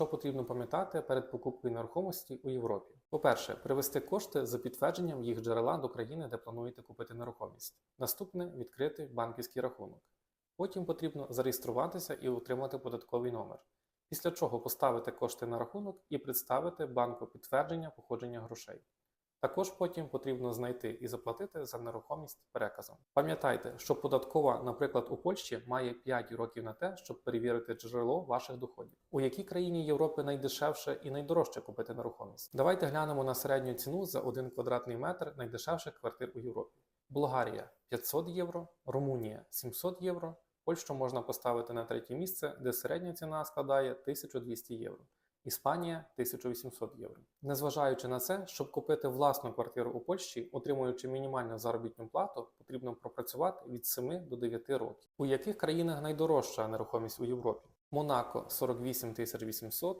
Що потрібно пам'ятати перед покупкою нерухомості у Європі? По-перше, привести кошти за підтвердженням їх джерела до країни, де плануєте купити нерухомість. Наступне відкрити банківський рахунок. Потім потрібно зареєструватися і отримати податковий номер. Після чого поставити кошти на рахунок і представити банку підтвердження походження грошей. Також потім потрібно знайти і заплатити за нерухомість переказом. Пам'ятайте, що податкова, наприклад, у Польщі має 5 років на те, щоб перевірити джерело ваших доходів. У якій країні Європи найдешевше і найдорожче купити нерухомість? Давайте глянемо на середню ціну за 1 квадратний метр найдешевших квартир у Європі. Болгарія 500 євро, Румунія 700 євро. Польщу можна поставити на третє місце, де середня ціна складає 1200 євро. Іспанія 1800 євро. Незважаючи на це, щоб купити власну квартиру у Польщі, отримуючи мінімальну заробітну плату, потрібно пропрацювати від 7 до 9 років. У яких країнах найдорожча нерухомість у Європі? Монако 48 800,